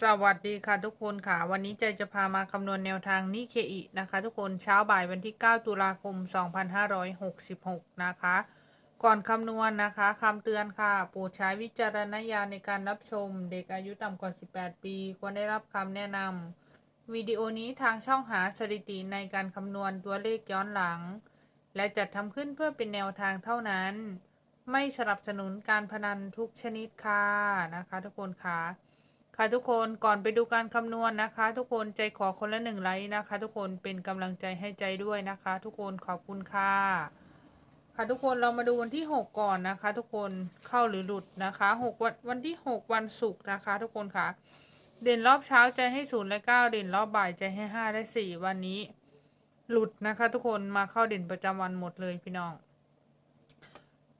สวัสดีค่ะทุกคนค่ะ วันนี้ใจจะพามาคำนวณแนวทางนิเคอินะคะ ทุกคนเช้าบ่ายวันที่ 9 ตุลาคม 2566 นะคะ ก่อนคำนวณนะคะคำเตือนค่ะโปรดใช้วิจารณญาณในการรับชม เด็กอายุต่ำกว่า 18 ปี ควรได้รับคำแนะนำวิดีโอนี้ทางช่องหาสถิติในการคำนวณตัวเลขย้อนหลัง และจัดทำขึ้นเพื่อเป็นแนวทางเท่านั้น ไม่สนับสนุนการพนันทุกชนิดค่ะนะคะ ทุกคนค่ะ ค่ะทุกคนก่อนไปดูการคำนวณนะคะ ทุกคนใจขอคนละหนึ่งไลค์นะคะ ทุกคนเป็นกำลังใจให้ใจด้วยนะคะ ทุกคนขอบคุณค่ะ ค่ะทุกคนเรามาดูวันที่ 6 ก่อนนะคะ ทุกคนเข้าหรือหลุดนะคะ6วันวันที่ 6 วันศุกร์นะคะ ทุกคนค่ะ เด่นรอบเช้าใจให้ศูนย์และเก้าเด่นรอบบ่ายใจให้ห้าและสี่วันนี้ หลุดนะคะ ทุกคนมาเข้าเด่นประจำวันหมดเลยพี่น้อง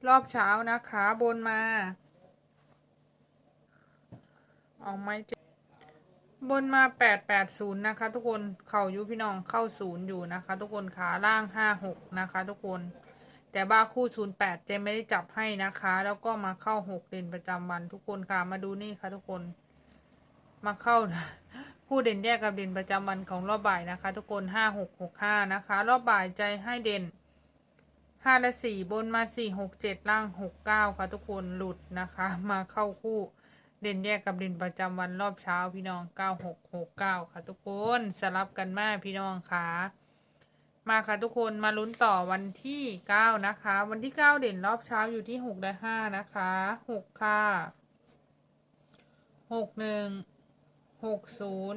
รอบเช้านะคะ บนมา เอาไม้เจ็ดบนมาแปดแปดศูนย์นะคะ ทุกคนเข่ายุพี่น้องเข้าศูนย์อยู่นะคะ ทุกคนขาล่างห้าหกนะคะ ทุกคน แต่บ้าคู่ศูนย์แปดเจไม่ได้จับให้นะคะ แล้วก็มาเข้าหกเด่นประจำวันทุกคนค่ะมาดูนี่ค่ะ ทุกคน มาเข้าคู่เด่นแยกกับเด่นประจำวันของรอบบ่ายนะคะ ทุกคนห้าหกหกห้านะคะ รอบบ่ายใจให้เด่นห้าและสี่บนมาสี่หกเจ็ดล่างหกเก้าค่ะ ทุกคนหลุดนะคะ มาเข้าคู่ เด่นแยกกับเด่นประจำวันรอบเช้าพี่น้อง9669ค่ะทุกคนสลับกันมาพี่น้องค่ะมาค่ะทุกคนมาลุ้นต่อวันที่9นะคะ วันที่9เด่นรอบเช้าอยู่ที่6และ5นะคะ6ค่ะ61 60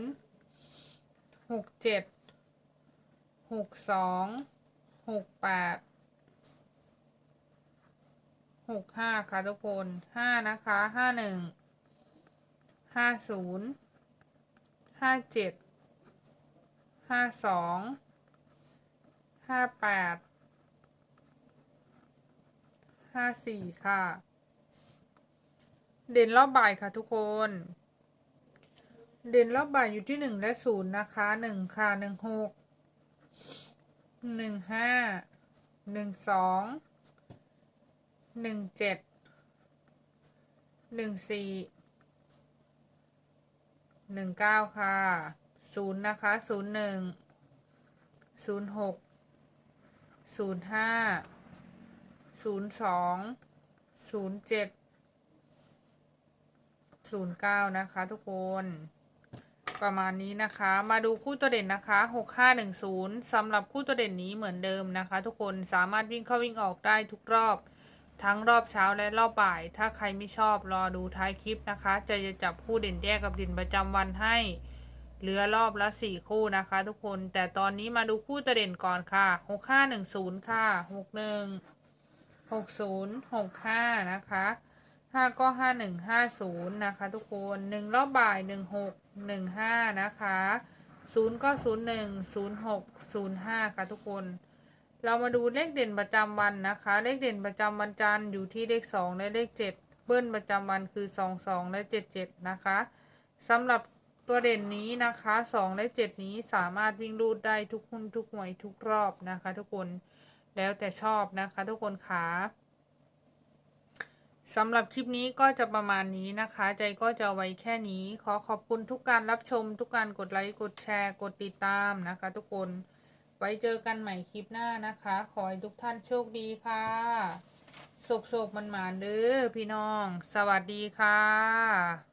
67 62 68 65ค่ะทุกคน5นะคะ51ห้ ห้าศูนย์ห้าเจ็ดห้าสองห้าแปดห้าสี่ค่ะ เด่นรอบบ่ายค่ะทุกคน เด่นรอบบ่ายอยู่ที่หนึ่งและศูนย์นะคะหนึ่งค่ะหนึ่งหกหนึ่งห้าหนึ่งสองหนึ่งเจ็ดหนึ่งสี่ หนึ่งเก้าค่ะศูนย์นะคะศูนย์หนึ่งศูนย์หกศูนย์ห้าศูนย์สองศูนย์เจ็ดศูนย์เก้านะคะทุกคนประมาณนี้นะคะ มาดูคู่ตัวเด่นนะคะหกห้าหนึ่งศูนย์สำหรับคู่ตัวเด่นนี้เหมือนเดิมนะคะ ทุกคนสามารถวิ่งเข้าวิ่งออกได้ทุกรอบ ทั้งรอบเช้าและรอบบ่าย ถ้าใครไม่ชอบรอดูท้ายคลิปนะคะ จะจะจับคู่เด่นแยกกับเด่นประจำวันให้ เหลือรอบละสี่คู่นะคะ ทุกคน แต่ตอนนี้มาดูคู่ตัวเด่นก่อนค่ะหกห้าหนึ่งศูนย์ค่ะหกหนึ่งหกศูนย์หกห้านะคะห้าก็ห้าหนึ่งห้าศูนย์นะคะ ทุกคนหนึ่งรอบบ่ายหนึ่งหกหนึ่งห้านะคะศูนย์ก็ศูนย์หนึ่งศูนย์หกศูนย์ห้าค่ะทุกคน เรามาดูเลขเด่นประจำวันนะคะ เลขเด่นประจำวันจันทร์อยู่ที่เลขสองและเลขเจ็ดเบิ้ลประจำวันคือสองสองและเจ็ดเจ็ดนะคะสำหรับตัวเด่นนี้นะคะสองและเจ็ดนี้สามารถวิ่งรูดได้ทุกหุ้นทุกหวยทุกรอบนะคะ ทุกคนแล้วแต่ชอบนะคะ ทุกคนขาสำหรับคลิปนี้ก็จะประมาณนี้นะคะ ใจก็จะไว้แค่นี้ ขอขอบคุณทุกการรับชม ทุกการกดไลค์ กดแชร์ กดติดตามนะคะ ทุกคน ไว้เจอกันใหม่คลิปหน้านะคะ ขอให้ทุกท่านโชคดีค่ะโศกโศกมันหมานเด้อพี่น้อง สวัสดีค่ะ